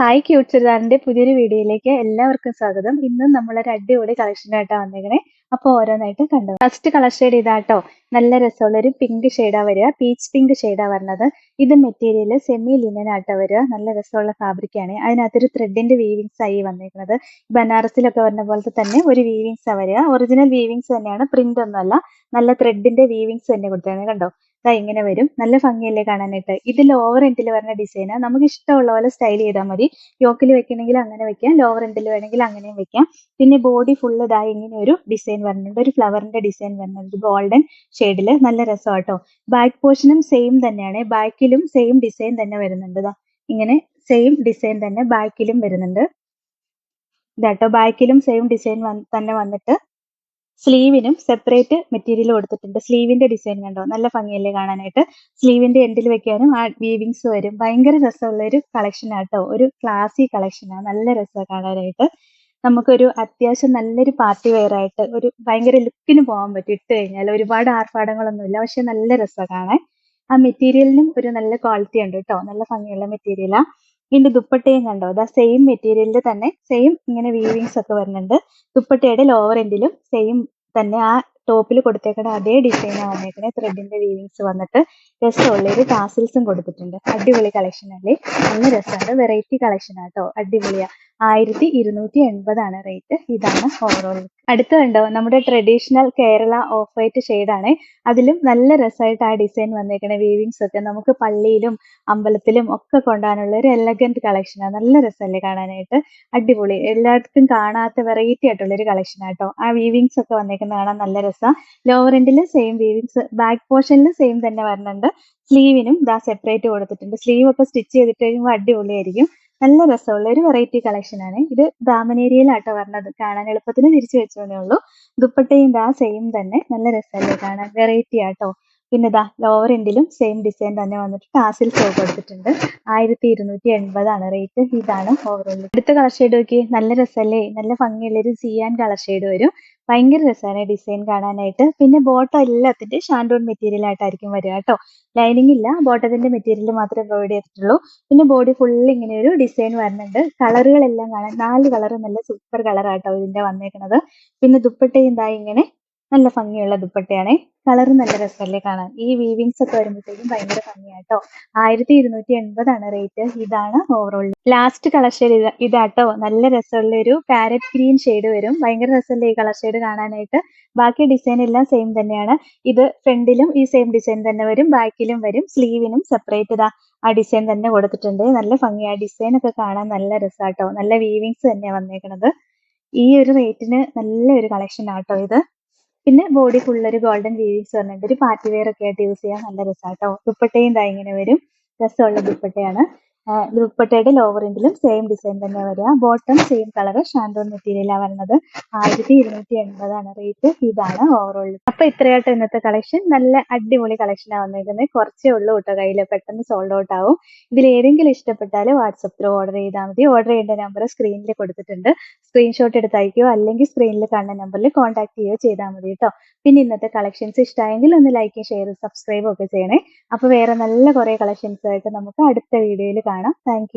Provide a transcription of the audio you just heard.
Hi cute ചുരിദാറിന്റെ പുതിയൊരു വീഡിയോയിലേക്ക് എല്ലാവർക്കും സ്വാഗതം. ഇന്നും നമ്മളൊരു അടിപൊളി കളക്ഷനായിട്ടാണ് വന്നേക്കണേ. അപ്പോൾ ഓരോന്നായിട്ട് കണ്ടു? ഫസ്റ്റ് കളർ ഷെയ്ഡ് ഇതാട്ടോ. നല്ല രസമുള്ള ഒരു പിങ്ക് ഷെയ്ഡാ വരിക. പീച്ച് പിങ്ക് ഷെയ്ഡാ വരുന്നത് ഇത് മെറ്റീരിയൽ സെമി ലിനൻ ആട്ടോ വരിക. നല്ല രസമുള്ള ഫാബ്രിക് ആണ്. അതിനകത്തൊരു ത്രെഡിന്റെ വീവിങ്സ് ആയി വന്നേക്കുന്നത് ബനാറസിലൊക്കെ വരുന്ന പോലത്തെ തന്നെ ഒരു വീവിങ്സ് ആ വരിക. ഒറിജിനൽ വീവിങ്സ് തന്നെയാണ്. പ്രിന്റ് ഒന്നുമല്ല. നല്ല ത്രെഡിന്റെ വീവിങ്സ് തന്നെ കൊടുത്താണ് കണ്ടോ? ദാ ഇങ്ങനെ വരും. നല്ല ഭംഗിയല്ലേ കാണാനായിട്ട്? ഇത് ലോവർ എൻഡിൽ വരുന്ന ഡിസൈൻ നമുക്ക് ഇഷ്ടമുള്ള പോലെ സ്റ്റൈൽ ചെയ്താൽ മതി. യോക്കിൽ വെക്കണമെങ്കിൽ അങ്ങനെ വെക്കാം. ലോവർ എൻഡിൽ വേണമെങ്കിൽ അങ്ങനെയും വെക്കാം. പിന്നെ ബോഡി ഫുൾ ഇതായി ഇങ്ങനെ ഒരു ഡിസൈൻ വരുന്നുണ്ട് ഒരു ഫ്ലവറിന്റെ ഡിസൈൻ വരുന്നുണ്ട് ഗോൾഡൻ ഷെയ്ഡിൽ നല്ല രസമാട്ടോ ബാക്ക് പോർഷനും സെയിം തന്നെയാണ്. ബാക്കിലും സെയിം ഡിസൈൻ തന്നെ വരുന്നുണ്ട് ഇങ്ങനെ സെയിം ഡിസൈൻ തന്നെ ബാക്കിലും വരുന്നുണ്ട്. ഇതാട്ടോ ബാക്കിലും സെയിം ഡിസൈൻ തന്നെ വന്നിട്ട് സ്ലീവിനും സെപ്പറേറ്റ് മെറ്റീരിയൽ കൊടുത്തിട്ടുണ്ട് സ്ലീവിന്റെ ഡിസൈൻ കണ്ടോ? നല്ല ഭംഗിയല്ലേ കാണാനായിട്ട്? സ്ലീവിന്റെ എൻഡിൽ വെക്കാനും ആ വീവിങ്സ് വരും. ഭയങ്കര രസമുള്ള ഒരു കളക്ഷൻ ആട്ടോ ഒരു ക്ലാസി കളക്ഷനാണ് നല്ല രസമാണ് കാണാനായിട്ട്. നമുക്കൊരു അത്യാവശ്യം നല്ലൊരു പാർട്ടി വെയർ ആയിട്ട് ഒരു ഭയങ്കര ലുക്കിന് പോകാൻ പറ്റും. ഇട്ട് കഴിഞ്ഞാൽ ഒരുപാട് ആർഭാടങ്ങളൊന്നുമില്ല. പക്ഷെ നല്ല രസമാണ് കാണാൻ. ആ മെറ്റീരിയലിനും ഒരു നല്ല ക്വാളിറ്റി ഉണ്ട് കേട്ടോ നല്ല ഭംഗിയുള്ള മെറ്റീരിയലാ. ഇതിന്റെ ദുപ്പട്ടയും കണ്ടോ? അതാ സെയിം മെറ്റീരിയലിൽ തന്നെ സെയിം ഇങ്ങനെ വീവിങ്സ് ഒക്കെ വരുന്നുണ്ട്. ദുപ്പട്ടയുടെ ലോവർ എൻഡിലും സെയിം തന്നെ ആ ടോപ്പിൽ കൊടുത്തേക്കുന്ന അതേ ഡിസൈൻ വന്നേക്കുന്നത് ത്രെഡിന്റെ വീവിങ്സ് വന്നിട്ട്. രസമുള്ള ഒരു ടാസിൽസും കൊടുത്തിട്ടുണ്ട്. അടിപൊളി കളക്ഷൻ അല്ലേ? നല്ല രസമാണ് വെറൈറ്റി കളക്ഷൻ ആട്ടോ അടിപൊളിയാ. ആയിരത്തി ഇരുന്നൂറ്റി എൺപതാണ് റേറ്റ് ഇതാണ് ഓവറോൾ അടുത്ത കണ്ടോ നമ്മുടെ ട്രഡീഷണൽ കേരള ഓഫ് വൈറ്റ് ഷെയ്ഡാണ് അതിലും നല്ല രസമായിട്ട് ആ ഡിസൈൻ വന്നേക്കണ വീവിങ്സ് ഒക്കെ നമുക്ക് പള്ളിയിലും അമ്പലത്തിലും ഒക്കെ കൊണ്ടുപോകാനുള്ള ഒരു എലഗന്റ് കളക്ഷനാണ് നല്ല രസമല്ലേ കാണാനായിട്ട്? അടിപൊളി. എല്ലായിടത്തും കാണാത്ത വെറൈറ്റി ആയിട്ടുള്ള ഒരു കളക്ഷൻ ആട്ടോ ആ വീവിങ്സ് ഒക്കെ വന്നേക്കുന്ന കാണാൻ നല്ല രസം. ലോവർ എൻഡിൽ സെയിം വീവിങ്സ് ബാക്ക് പോർഷനിൽ സെയിം തന്നെ വരുന്നുണ്ട് സ്ലീവിനും ഇതാ സെപ്പറേറ്റ് കൊടുത്തിട്ടുണ്ട്. സ്ലീവ് ഒക്കെ സ്റ്റിച്ച് ചെയ്തിട്ട് കഴിയുമ്പോൾ അടിപൊളിയായിരിക്കും. നല്ല രസമുള്ള ഒരു വെറൈറ്റി കളക്ഷൻ ആണ്. ഇത് ദാമനേരിയയിലാട്ടോ വരണത് കാണാൻ എളുപ്പത്തിന് തിരിച്ചു വെച്ചോന്നേ ഉള്ളൂ. ദുപ്പട്ടയും ദാ സെയിം തന്നെ. നല്ല രസമല്ലേ കാണാൻ? വെറൈറ്റി ആട്ടോ. പിന്നെ ഇതാ ലോവർ എൻഡിലും സെയിം ഡിസൈൻ തന്നെ വന്നിട്ട് ടാസിൽ ഷോ കൊടുത്തിട്ടുണ്ട്. ആയിരത്തി ഇരുന്നൂറ്റി എൺപതാണ് റേറ്റ് ഇതാണ് ഓവറോൾ അടുത്ത കളർ ഷെയ്ഡ് നോക്കി നല്ല രസമല്ലേ നല്ല ഭംഗിയുള്ള ഒരു സിയാൻ കളർ ഷെയ്ഡ് വരും. ഭയങ്കര രസമാണ് ഡിസൈൻ കാണാനായിട്ട്. പിന്നെ ബോട്ടം എല്ലാത്തിന്റെ ഷാൻഡോൺ മെറ്റീരിയൽ ആയിട്ടായിരിക്കും വരിക കേട്ടോ. ലൈനിങ് ഇല്ല. ബോട്ടത്തിന്റെ മെറ്റീരിയൽ മാത്രമേ പ്രൊവൈഡ് ചെയ്തിട്ടുള്ളൂ. പിന്നെ ബോഡി ഫുൾ ഇങ്ങനെ ഒരു ഡിസൈൻ വരുന്നുണ്ട്. കളറുകളെല്ലാം കാണാൻ നാല് കളർ നല്ല സൂപ്പർ കളർ ആട്ടോ ഇതിന്റെ വന്നേക്കുന്നത് പിന്നെ ദുപ്പട്ടയും ഇതാ ഇങ്ങനെ നല്ല ഭംഗിയുള്ള ദുപ്പട്ടയാണ്. കളർ നല്ല രസമല്ലേ കാണാൻ. ഈ വീവിങ്സ് ഒക്കെ വരുമ്പോഴത്തേക്കും ഭയങ്കര ഭംഗിയാട്ടോ. ആയിരത്തി ഇരുന്നൂറ്റി എൺപതാണ് റേറ്റ് ഇതാണ് ഓവറോൾ ലാസ്റ്റ് കളർ ഷെയ്ഡ് ഇതാ ഇതാട്ടോ. നല്ല രസമുള്ള ഒരു പാരറ്റ് ഗ്രീൻ ഷെയ്ഡ് വരും. ഭയങ്കര രസമല്ലേ ഈ കളർ ഷെയ്ഡ് കാണാനായിട്ട്. ബാക്കി ഡിസൈൻ എല്ലാം സെയിം തന്നെയാണ്. ഇത് ഫ്രണ്ടിലും ഈ സെയിം ഡിസൈൻ തന്നെ വരും. ബാക്കിലും വരും. സ്ലീവിനും സെപ്പറേറ്റ് ഇതാ ആ ഡിസൈൻ തന്നെ കൊടുത്തിട്ടുണ്ട്. നല്ല ഭംഗിയാ. ഡിസൈൻ ഒക്കെ കാണാൻ നല്ല രസാട്ടോ. നല്ല വീവിങ്സ് തന്നെയാണ് വന്നേക്കണത്. ഈ ഒരു റേറ്റിന് നല്ല ഒരു കളക്ഷൻ ആട്ടോ ഇത്. പിന്നെ ബോഡി ഫുൾ ഒരു ഗോൾഡൻ വീവിങ്സ് പറഞ്ഞിട്ട് ഒരു പാർട്ടി വെയർ ഒക്കെ ആയിട്ട് യൂസ് ചെയ്യാൻ നല്ല രസമാട്ടോ ദുപ്പട്ടയും ഇതാ ഇങ്ങനെ വരും. രസമുള്ള ദുപ്പട്ടയാണ്. ദുപ്പട്ടയുടെ ലോവർ എൻഡിലും സെയിം ഡിസൈൻ തന്നെ വരിക. ബോട്ടം സെയിം കളർ ഷാൻഡോൺ മെറ്റീരിയലാണ് വരുന്നത് ആയിരത്തി ഇരുന്നൂറ്റി എൺപതാണ് റേറ്റ് ഇതാണ് ഓവറോൾ അപ്പൊ ഇത്രയായിട്ട് ഇന്നത്തെ കളക്ഷൻ നല്ല അടിപൊളി കളക്ഷനാണ് വന്നിരിക്കുന്നത് കുറച്ചേ ഉള്ളൂ കേട്ടോ കയ്യിൽ പെട്ടെന്ന് സോൾഡ് ഔട്ട് ആവും. ഇതിൽ ഏതെങ്കിലും ഇഷ്ടപ്പെട്ടാൽ വാട്സപ്പിൽ ഓർഡർ ചെയ്താൽ മതി. ഓർഡർ ചെയ്യേണ്ട നമ്പർ സ്ക്രീനിൽ കൊടുത്തിട്ടുണ്ട്. സ്ക്രീൻഷോട്ട് എടുത്ത് അയക്കുകയോ അല്ലെങ്കിൽ സ്ക്രീനിൽ കാണുന്ന നമ്പറിൽ കോൺടാക്ട് ചെയ്യുകയോ ചെയ്താൽ മതി കേട്ടോ. പിന്നെ ഇന്നത്തെ കളക്ഷൻസ് ഇഷ്ടമായെങ്കിൽ ഒന്ന് ലൈക്ക് ഷെയർ സബ്സ്ക്രൈബ് ഒക്കെ ചെയ്യണേ. അപ്പൊ വേറെ നല്ല കുറെ കളക്ഷൻസ് ആയിട്ട് നമുക്ക് അടുത്ത വീഡിയോയിൽ കാണാം. താങ്ക്